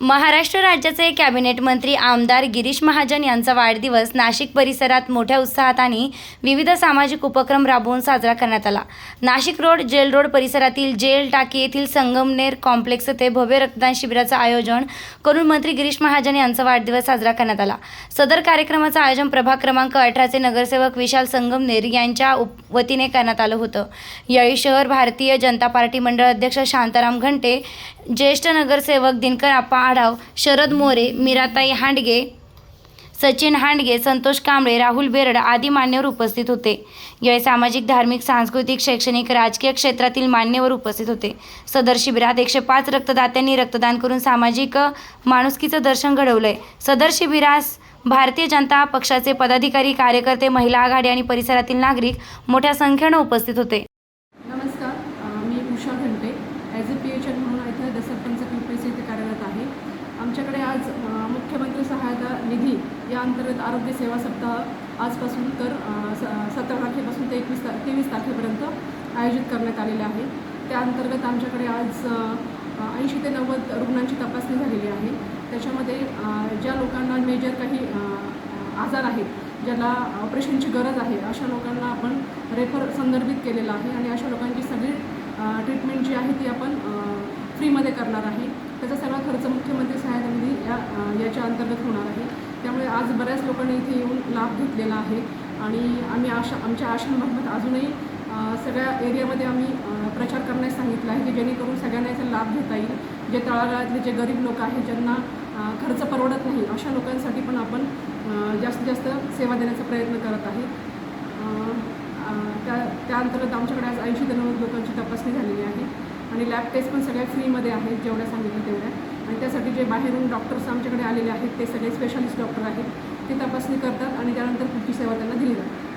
महाराष्ट्र राज्याचे कॅबिनेट मंत्री आमदार गिरीश महाजन यांचा वाढदिवस नाशिक परिसरात मोठ्या उत्साहात आणि विविध सामाजिक उपक्रम राबवून साजरा करण्यात आला. नाशिक रोड जेल रोड परिसरातील जेल टाकी येथील संगमनेर कॉम्प्लेक्स येथे भव्य रक्तदान शिबिराचं आयोजन करून मंत्री गिरीश महाजन यांचा वाढदिवस साजरा करण्यात आला. सदर कार्यक्रमाचं आयोजन प्रभाग क्रमांक अठराचे नगरसेवक विशाल संगमनेर यांच्या वतीने करण्यात आलं होतं. यावेळी शहर भारतीय जनता पार्टी मंडळ अध्यक्ष शांताराम घंटे ज्येष्ठ नगरसेवक दिनकर आप्पा आढाव शरद मोरे मीराताई हांडगे सचिन हांडगे संतोष कांबळे राहुल बेरड आदी मान्यवर उपस्थित होते. यावेळी सामाजिक धार्मिक सांस्कृतिक शैक्षणिक राजकीय क्षेत्रातील मान्यवर उपस्थित होते. सदर शिबिरात एकशे पाच रक्तदात्यांनी रक्तदान करून सामाजिक माणुसकीचं दर्शन घडवलंय. सदर शिबिरास भारतीय जनता पक्षाचे पदाधिकारी कार्यकर्ते महिला आघाडी आणि परिसरातील नागरिक मोठ्या संख्येनं उपस्थित होते. नमस्कार मी उषा घंटे ॲज अ पी एच म्हणून इथे द सरपंच पिंपरीचे इथे कार्यरत आहे आमच्याकडे आज अ, मुख्यमंत्री सहायता त्या या अंतर्गत आरोग्य सेवा सप्ताह आजपासून तर स सतरा तारखेपासून ते एकवीस ता तेवीस तारखेपर्यंत आयोजित करण्यात आलेले आहे. त्या अंतर्गत आमच्याकडे आज ऐंशी ते नव्वद रुग्णांची तपासणी झालेली आहे. त्याच्यामध्ये ज्या लोकांना मेजर काही आजार आहेत ज्याला ऑपरेशनची गरज आहे अशा लोकांना आपण रेफर संदर्भित केलेला आहे आणि अशा लोकांची सगळी ट्रीटमेंट जी आहे ती आपण फ्रीमध्ये करणार आहे. त्याचा सगळा खर्च मुख्यमंत्री सहायता निधी या याच्या अंतर्गत होणार आहे. त्यामुळे आज बऱ्याच लोकांनी इथे येऊन लाभ घेतलेला आहे. आणि आम्ही आशा आमच्या आश्रमार्फत अजूनही सगळ्या एरियामध्ये आम्ही प्रचार करण्यास सांगितलं आहे की जेणेकरून सगळ्यांना याचा लाभ घेता येईल. जे तळागाळातले जे गरीब लोक आहेत ज्यांना खर्च परवडत नाही अशा लोकांसाठी पण आपण जास्तीत जास्त सेवा देण्याचा प्रयत्न करत आहे. त्या त्या अंतर्गत आमच्याकडे आज ऐंशी ते नव्वद लोकांची तपासणी झालेली आहे. आणि लॅब टेस्ट पण सगळ्या फ्रीमध्ये आहेत जेवढ्या सांगितलं तेवढ्या. आणि त्यासाठी जे बाहेरून डॉक्टर्स आमच्याकडे आलेले आहेत ते सगळे स्पेशालिस्ट डॉक्टर आहेत. ते तपासणी करतात आणि त्यानंतर पुढची सेवा त्यांना दिली जाते.